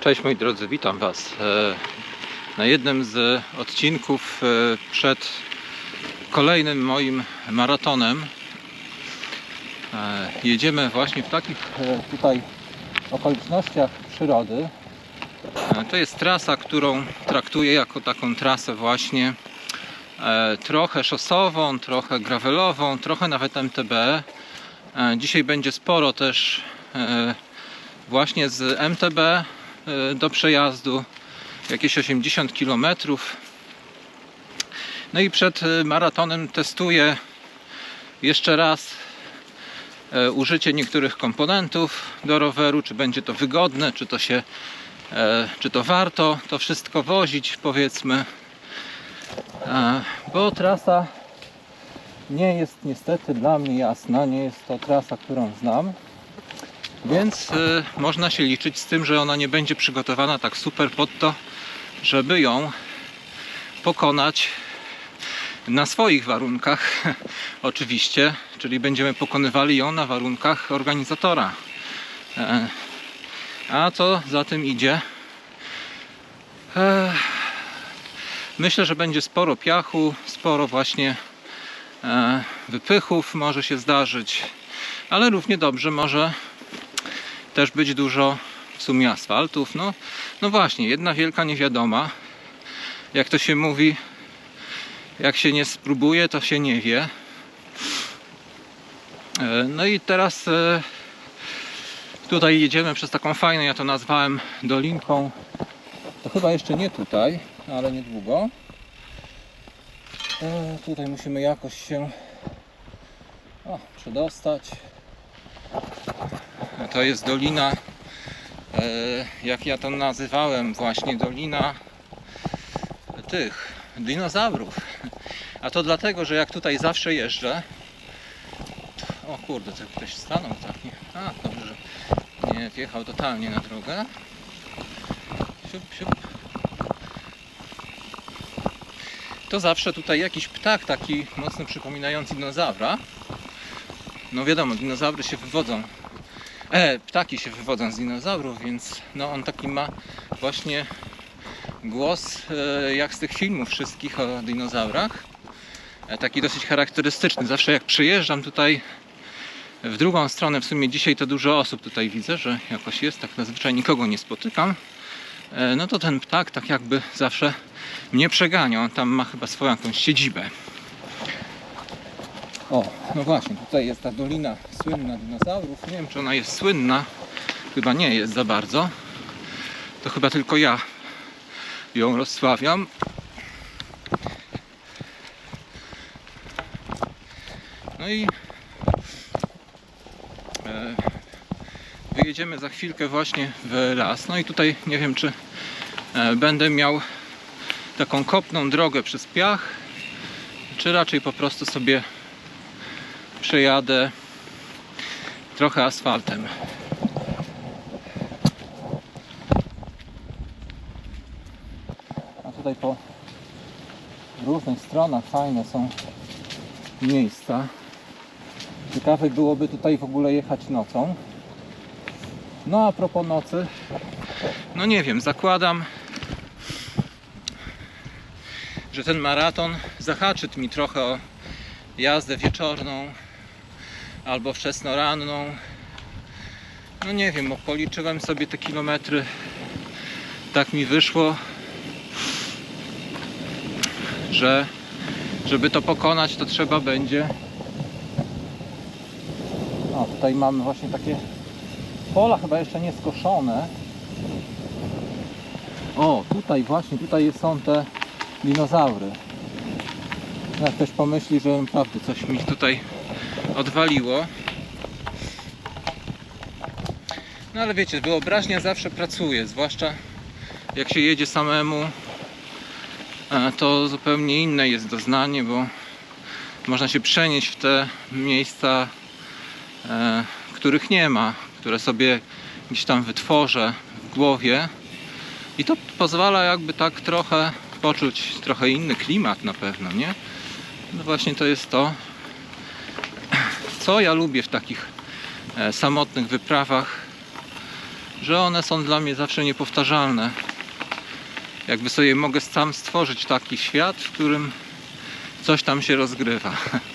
Cześć moi drodzy, witam Was e, na jednym z odcinków e, przed kolejnym moim maratonem. E, Jedziemy właśnie w takich tutaj okolicznościach przyrody. To jest trasa, którą traktuję jako taką trasę właśnie trochę szosową, trochę gravelową, trochę nawet MTB. Dzisiaj będzie sporo też właśnie z MTB do przejazdu, jakieś 80 km. No i przed e, maratonem testuję jeszcze raz e, użycie niektórych komponentów do roweru, czy będzie to wygodne, czy to się e, czy to warto to wszystko wozić, powiedzmy. E, Bo trasa nie jest niestety dla mnie jasna, nie jest to trasa, którą znam. Więc y, można się liczyć z tym, że ona nie będzie przygotowana tak super pod to, żeby ją pokonać na swoich warunkach, oczywiście, czyli będziemy pokonywali ją na warunkach organizatora. E, a co za tym idzie? E, myślę, że będzie sporo piachu, sporo właśnie e, wypychów może się zdarzyć, ale równie dobrze może też być dużo w sumie asfaltów. No, no właśnie, jedna wielka niewiadoma. Jak to się mówi, jak się nie spróbuje, to się nie wie. E, No i teraz e, tutaj jedziemy przez taką fajną, ja to nazwałem dolinką. To chyba jeszcze nie tutaj, ale niedługo. E, Tutaj musimy jakoś się o, przedostać. To jest dolina, e, jak ja to nazywałem, właśnie dolina tych dinozaurów. A to dlatego, że jak tutaj zawsze jeżdżę. O kurde, to ktoś stanął tak. Nie? A, dobrze, nie wjechał totalnie na drogę. Siup, siup. To zawsze tutaj jakiś ptak taki mocno przypominający dinozaura. No wiadomo, dinozaury się wywodzą E, ptaki się wywodzą z dinozaurów, więc no on taki ma właśnie głos e, jak z tych filmów wszystkich o dinozaurach. E, taki dosyć charakterystyczny. Zawsze jak przyjeżdżam tutaj w drugą stronę, w sumie dzisiaj to dużo osób tutaj widzę, że jakoś jest, tak zazwyczaj nikogo nie spotykam. E, no to ten ptak tak jakby zawsze mnie przegania. On tam ma chyba swoją jakąś siedzibę. O, no właśnie, tutaj jest ta dolina słynna dinozaurów. Nie wiem, czy ona jest słynna. Chyba nie jest za bardzo. To chyba tylko ja ją rozsławiam. No i e, wyjedziemy za chwilkę właśnie w las. No i tutaj nie wiem, czy e, będę miał taką kopną drogę przez piach, czy raczej po prostu sobie przejadę trochę asfaltem. A tutaj po różnych stronach fajne są miejsca. Ciekawe byłoby tutaj w ogóle jechać nocą. No a propos nocy, no nie wiem, zakładam, że ten maraton zahaczy mi trochę o jazdę wieczorną albo wczesnoranną. No nie wiem, bo policzyłem sobie te kilometry. Tak mi wyszło, że żeby to pokonać, to trzeba będzie. O, tutaj mamy właśnie takie pola chyba jeszcze nie skoszone. O, tutaj właśnie, tutaj są te dinozaury. Jak ktoś pomyśli, że naprawdę coś mi tutaj odwaliło. No ale wiecie, wyobraźnia zawsze pracuje, zwłaszcza jak się jedzie samemu, to zupełnie inne jest doznanie, bo można się przenieść w te miejsca, e, których nie ma, które sobie gdzieś tam wytworzę w głowie i to pozwala jakby tak trochę poczuć trochę inny klimat na pewno, nie? No właśnie to jest to, co ja lubię w takich e, samotnych wyprawach. że one są dla mnie zawsze niepowtarzalne. Jakby sobie mogę sam stworzyć taki świat, w którym coś tam się rozgrywa.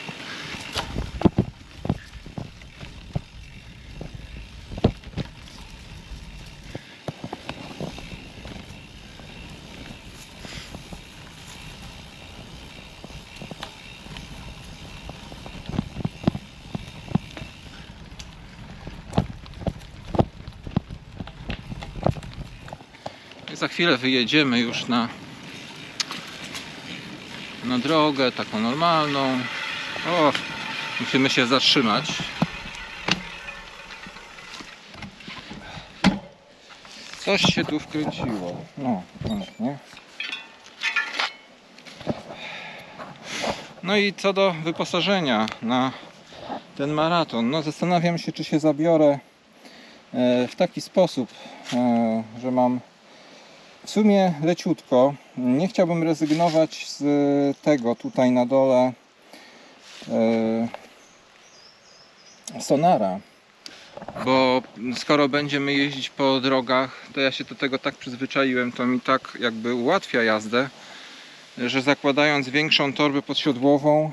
za chwilę wyjedziemy już na, na drogę taką normalną. O, musimy się zatrzymać. Coś się tu wkręciło. No, pięknie. No i co do wyposażenia na ten maraton. No zastanawiam się, czy się zabiorę e, w taki sposób, e, że mam w sumie leciutko. Nie chciałbym rezygnować z tego tutaj na dole e, sonara. Bo skoro będziemy jeździć po drogach, to ja się do tego tak przyzwyczaiłem, to mi tak jakby ułatwia jazdę, że zakładając większą torbę podsiodłową,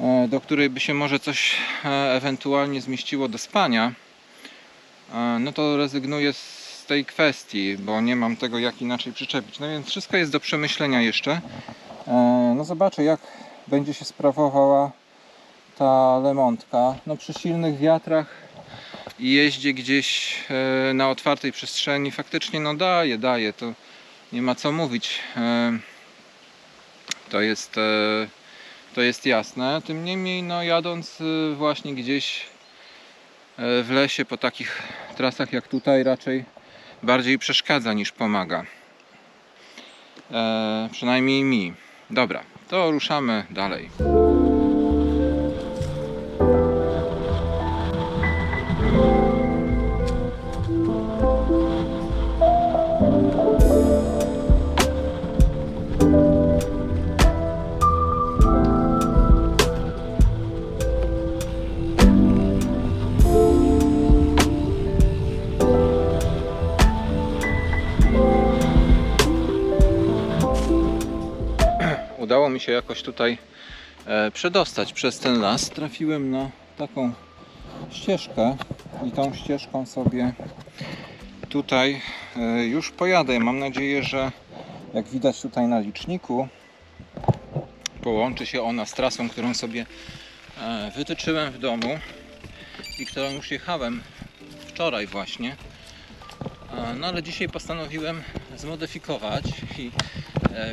e, do której by się może coś e, ewentualnie zmieściło do spania, e, no to rezygnuję z tej kwestii, bo nie mam tego jak inaczej przyczepić. No więc wszystko jest do przemyślenia jeszcze. E, No zobaczę jak będzie się sprawowała ta lemontka. No przy silnych wiatrach i jeździe gdzieś e, na otwartej przestrzeni faktycznie no daje, daje, to nie ma co mówić. E, To jest, to jest jasne. Tym niemniej no jadąc właśnie gdzieś w lesie po takich trasach jak tutaj raczej bardziej przeszkadza niż pomaga. E, przynajmniej mi. Dobra, to ruszamy dalej. Jakoś tutaj e, przedostać przez ten las. Trafiłem na taką ścieżkę i tą ścieżką sobie tutaj e, już pojadę. Mam nadzieję, że jak widać tutaj na liczniku połączy się ona z trasą, którą sobie e, wytyczyłem w domu i którą już jechałem wczoraj właśnie. No ale dzisiaj postanowiłem zmodyfikować i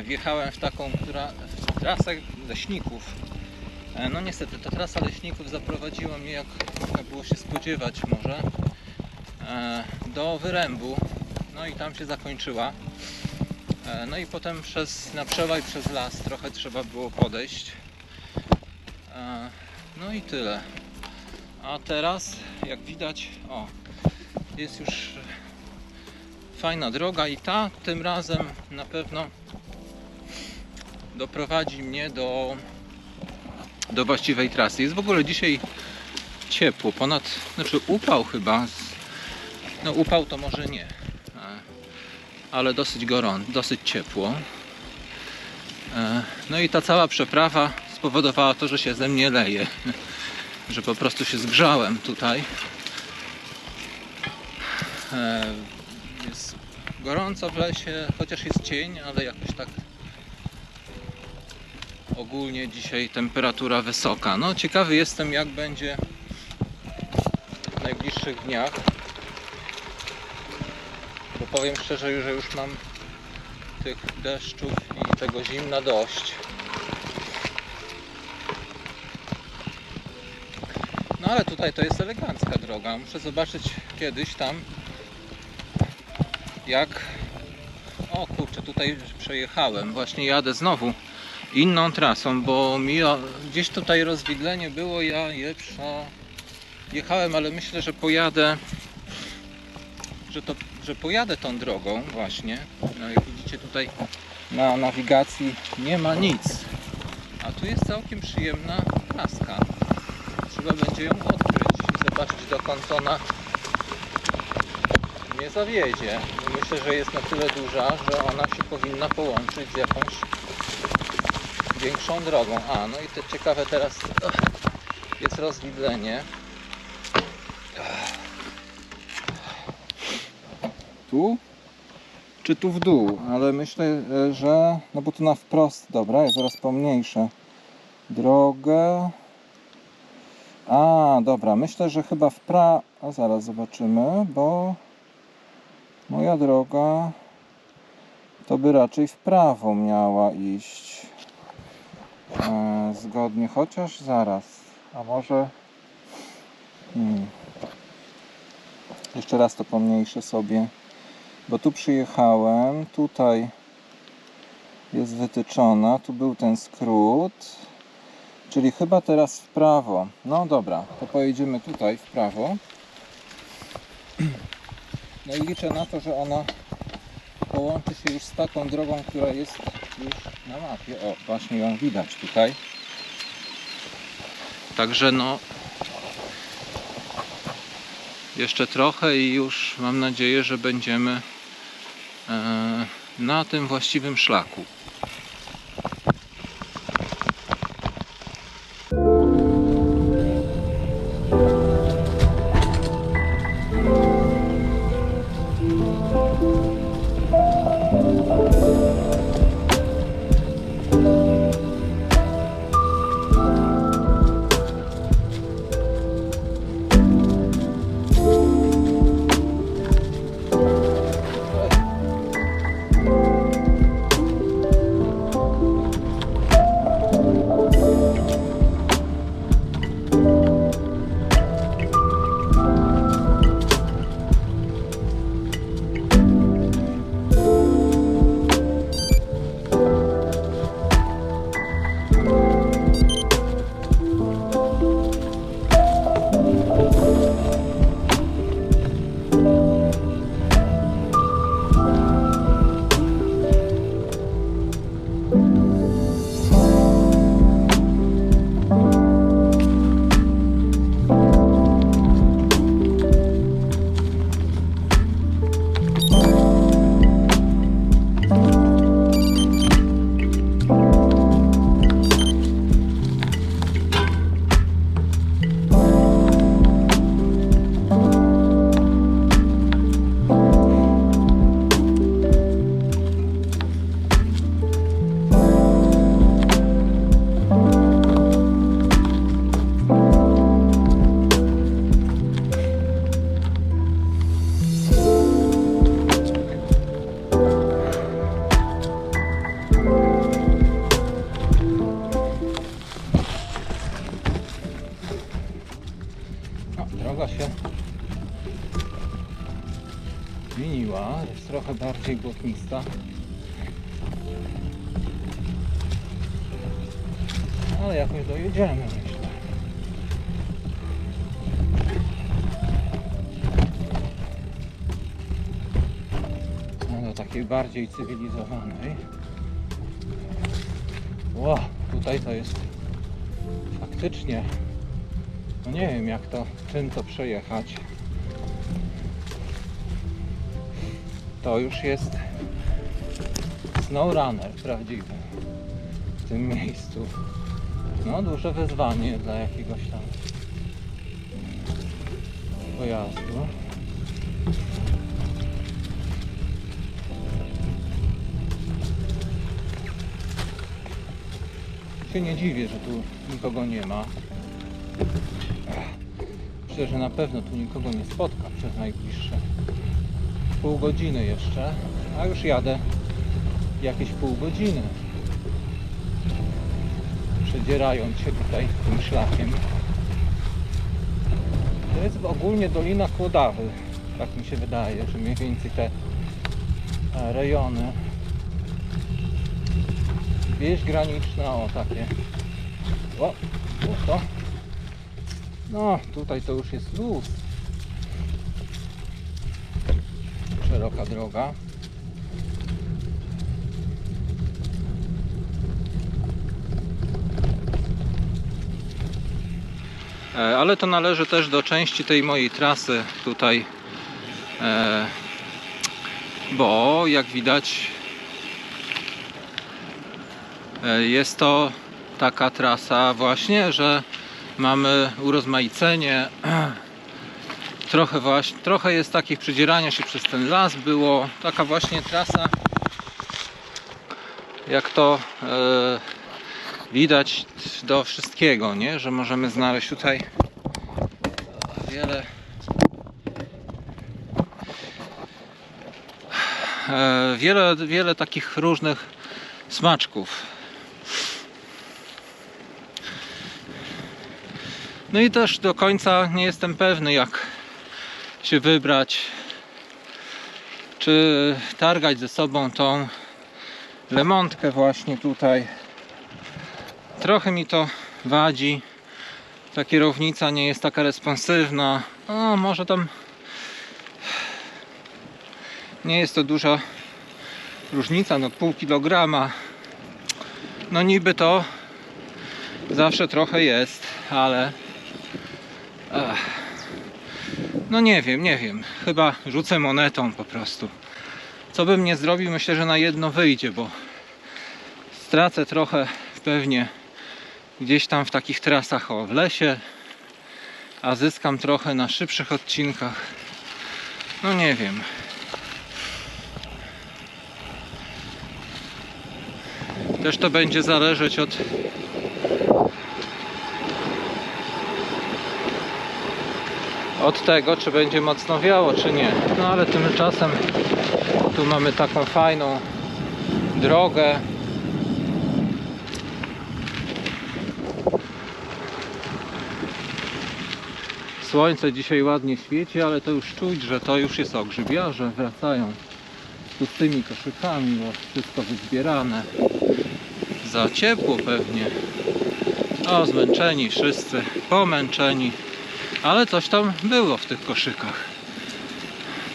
wjechałem w taką która, w trasę leśników. E, No niestety ta trasa leśników zaprowadziła mnie, jak można było się spodziewać może, e, do wyrębu. No i tam się zakończyła. E, No i potem przez, na przez las trochę trzeba było podejść. No i tyle. A teraz, jak widać, o, jest już fajna droga i ta tym razem na pewno doprowadzi mnie do, do właściwej trasy. Jest w ogóle dzisiaj ciepło, ponad, znaczy upał chyba. No upał to może nie, e, ale dosyć gorąco, dosyć ciepło. E, No i ta cała przeprawa spowodowała to, że się ze mnie leje. Że po prostu się zgrzałem tutaj. E, Jest gorąco w lesie, chociaż jest cień, ale jakoś tak ogólnie dzisiaj temperatura wysoka. No ciekawy jestem jak będzie w najbliższych dniach. Bo powiem szczerze, że już mam tych deszczów i tego zimna dość. No ale tutaj to jest elegancka droga. Muszę zobaczyć kiedyś tam jak o kurczę tutaj przejechałem właśnie jadę znowu inną trasą bo mi gdzieś tutaj rozwidlenie było ja je przejechałem ale myślę że pojadę że to że pojadę tą drogą właśnie. No jak widzicie tutaj na nawigacji nie ma nic. A tu jest całkiem przyjemna traska. Trzeba będzie ją odkryć i zobaczyć dokąd ona nie zawiedzie. Myślę, że jest na tyle duża, że ona się powinna połączyć z jakąś większą drogą. A, no i to ciekawe teraz ach, jest rozwidlenie. Tu? Czy tu w dół? Ale myślę, że... No bo tu na wprost, dobra, ja zaraz pomniejszę drogę. A, dobra, myślę, że chyba w pra... A zaraz zobaczymy, bo moja droga to by raczej w prawo miała iść. E, zgodnie, chociaż zaraz. A może... Hmm. Jeszcze raz to pomniejszę sobie. Bo tu przyjechałem, tutaj jest wytyczona, tu był ten skrót. Czyli chyba teraz w prawo. No dobra, to pojedziemy tutaj w prawo. No i liczę na to, że ona połączy się już z taką drogą, która jest już na mapie. O, właśnie ją widać tutaj. Także no jeszcze trochę i już mam nadzieję, że będziemy e, na tym właściwym szlaku. Ale jakoś dojedziemy, myślę. No, do takiej bardziej cywilizowanej. Ło, tutaj to jest faktycznie no nie wiem jak to, czym to przejechać. To już jest snowrunner prawdziwy w tym miejscu. No duże wyzwanie dla jakiegoś tam pojazdu. Się nie dziwię, że tu nikogo nie ma. Myślę, że na pewno tu nikogo nie spotka przez najbliższe pół godziny jeszcze, a już jadę jakieś pół godziny. Przedzierając się tutaj tym szlakiem. To jest ogólnie Dolina Kłodawy. Tak mi się wydaje, że mniej więcej te e, rejony. Wieś graniczna, o takie. O, to. No, tutaj to już jest luz. Szeroka droga. Ale to należy też do części tej mojej trasy tutaj e, bo jak widać e, jest to taka trasa właśnie, że mamy urozmaicenie. Trochę właśnie, trochę jest takich przedzierania się przez ten las było, taka właśnie trasa jak to e, widać do wszystkiego, nie? że możemy znaleźć tutaj wiele e, wiele, wiele takich różnych smaczków. No i też do końca nie jestem pewny, jak się wybrać, czy targać ze sobą tą lemontkę właśnie tutaj. Trochę mi to wadzi. Ta kierownica nie jest taka responsywna. O, może tam nie jest to duża różnica, no pół kilograma. No niby to zawsze trochę jest, ale ach, no nie wiem, nie wiem. Chyba rzucę monetą po prostu. Co bym nie zrobił, myślę, że na jedno wyjdzie, bo stracę trochę pewnie gdzieś tam w takich trasach o w lesie, a zyskam trochę na szybszych odcinkach. No nie wiem. Też to będzie zależeć od od tego, czy będzie mocno wiało, czy nie. No ale tymczasem tu mamy taką fajną drogę. Słońce dzisiaj ładnie świeci, ale to już czuć, że to już jest ogrzybiarze. Wracają z tymi koszykami, bo wszystko wyzbierane. Za ciepło pewnie. O, zmęczeni wszyscy, pomęczeni. Ale coś tam było w tych koszykach.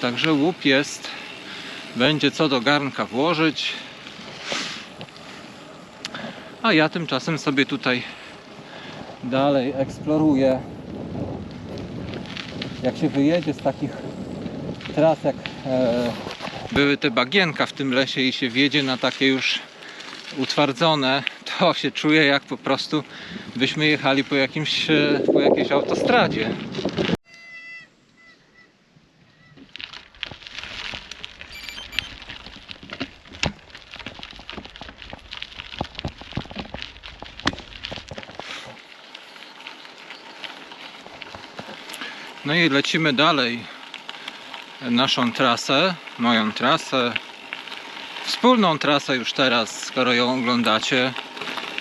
Także łup jest. Będzie co do garnka włożyć. A ja tymczasem sobie tutaj dalej eksploruję. Jak się wyjedzie z takich tras, jak e, były te bagienka w tym lesie i się wjedzie na takie już utwardzone, to się czuje jak po prostu byśmy jechali po, jakimś, e, po jakiejś autostradzie. I lecimy dalej naszą trasę, moją trasę, wspólną trasę już teraz, skoro ją oglądacie,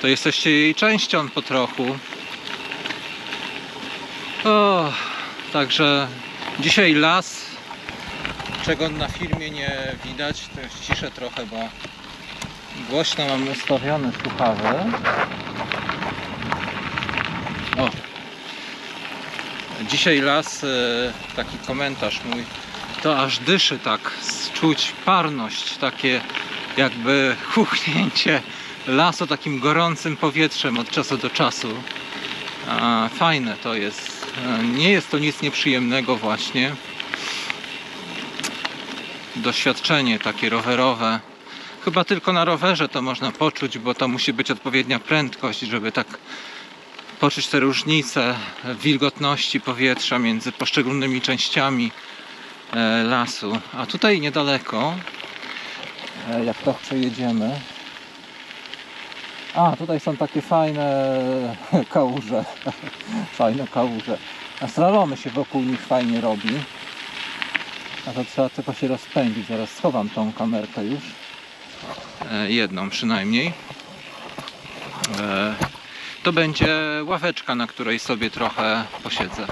to jesteście jej częścią po trochu. O, także dzisiaj las, czego na filmie nie widać, to już ciszę trochę, bo głośno mam ustawione słuchawy. Dzisiaj las, e, taki komentarz mój, to aż dyszy tak, czuć parność, takie jakby chuchnięcie lasu takim gorącym powietrzem od czasu do czasu. Fajne to jest. E, Nie jest to nic nieprzyjemnego właśnie. Doświadczenie takie rowerowe. Chyba tylko na rowerze to można poczuć, bo to musi być odpowiednia prędkość, żeby tak poczuć te różnice wilgotności powietrza między poszczególnymi częściami e, lasu. A tutaj niedaleko, e, jak to przejedziemy. A, tutaj są takie fajne kałuże. fajne kałuże. A slalomy się wokół nich fajnie robi. A to trzeba tylko się rozpędzić. Zaraz schowam tą kamerkę już. E, jedną przynajmniej. To będzie ławeczka, na której sobie trochę posiedzę.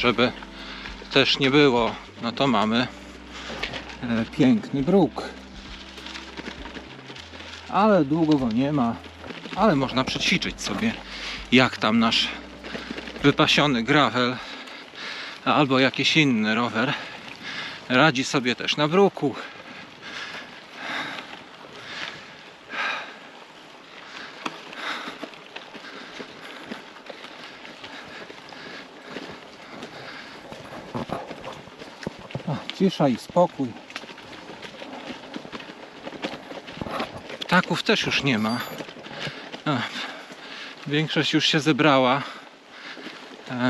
Żeby też nie było, no to mamy e, piękny bruk. Ale długo go nie ma, ale można przećwiczyć sobie, jak tam nasz wypasiony gravel albo jakiś inny rower radzi sobie też na bruku. Cisza i spokój. Ptaków też już nie ma. Większość już się zebrała.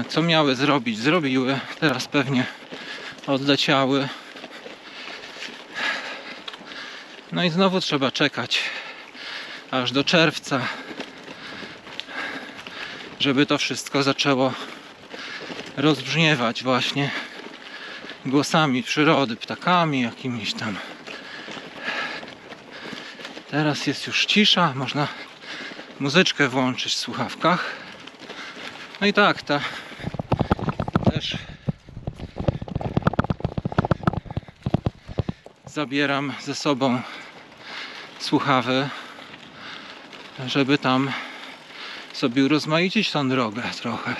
Co miały zrobić? Zrobiły. Teraz pewnie odleciały. No i znowu trzeba czekać aż do czerwca, żeby to wszystko zaczęło rozbrzmiewać właśnie głosami przyrody, ptakami jakimiś tam. Teraz jest już cisza, można muzyczkę włączyć w słuchawkach. No i tak, ta też zabieram ze sobą słuchawy, żeby tam sobie urozmaicić tą drogę trochę.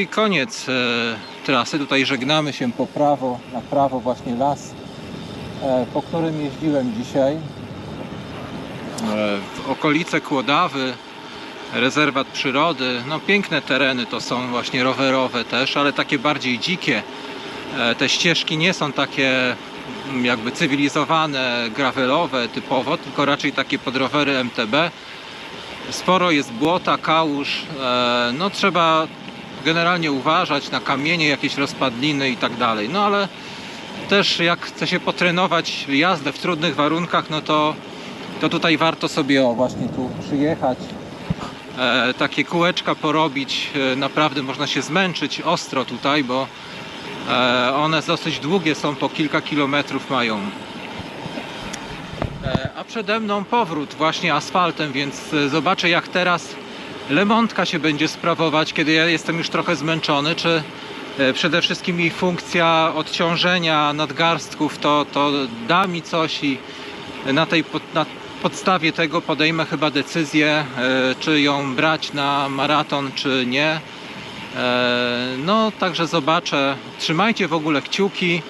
I koniec e, trasy. Tutaj żegnamy się po prawo, na prawo właśnie las, e, po którym jeździłem dzisiaj. E, w okolice Kłodawy, rezerwat przyrody. No piękne tereny to są właśnie rowerowe też, ale takie bardziej dzikie. Te ścieżki nie są takie mm, jakby cywilizowane, gravelowe typowo, tylko raczej takie pod rowery MTB. Sporo jest błota, kałuż. No trzeba generalnie uważać na kamienie, jakieś rozpadliny i tak dalej. No ale też jak chce się potrenować jazdę w trudnych warunkach, no to, to tutaj warto sobie o właśnie tu przyjechać. E, takie kółeczka porobić. E, naprawdę można się zmęczyć ostro tutaj, bo e, one dosyć długie są, po kilka kilometrów mają. E, A przede mną powrót właśnie asfaltem, więc e, zobaczę jak teraz Lemontka się będzie sprawować, kiedy ja jestem już trochę zmęczony, czy e, przede wszystkim jej funkcja odciążenia nadgarstków to, to da mi coś i na tej na podstawie tego podejmę chyba decyzję, e, czy ją brać na maraton, czy nie. E, No, także zobaczę. Trzymajcie w ogóle kciuki.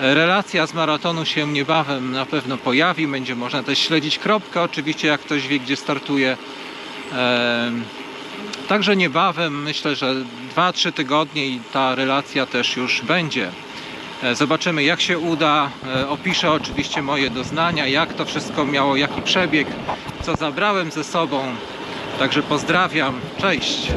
Relacja z maratonu się niebawem na pewno pojawi. Będzie można też śledzić kropkę, oczywiście, jak ktoś wie, gdzie startuje. Także niebawem, myślę, że 2-3 tygodnie i ta relacja też już będzie. E, Zobaczymy, jak się uda. E, Opiszę oczywiście moje doznania, jak to wszystko miało, jaki przebieg, co zabrałem ze sobą. Także pozdrawiam. Cześć.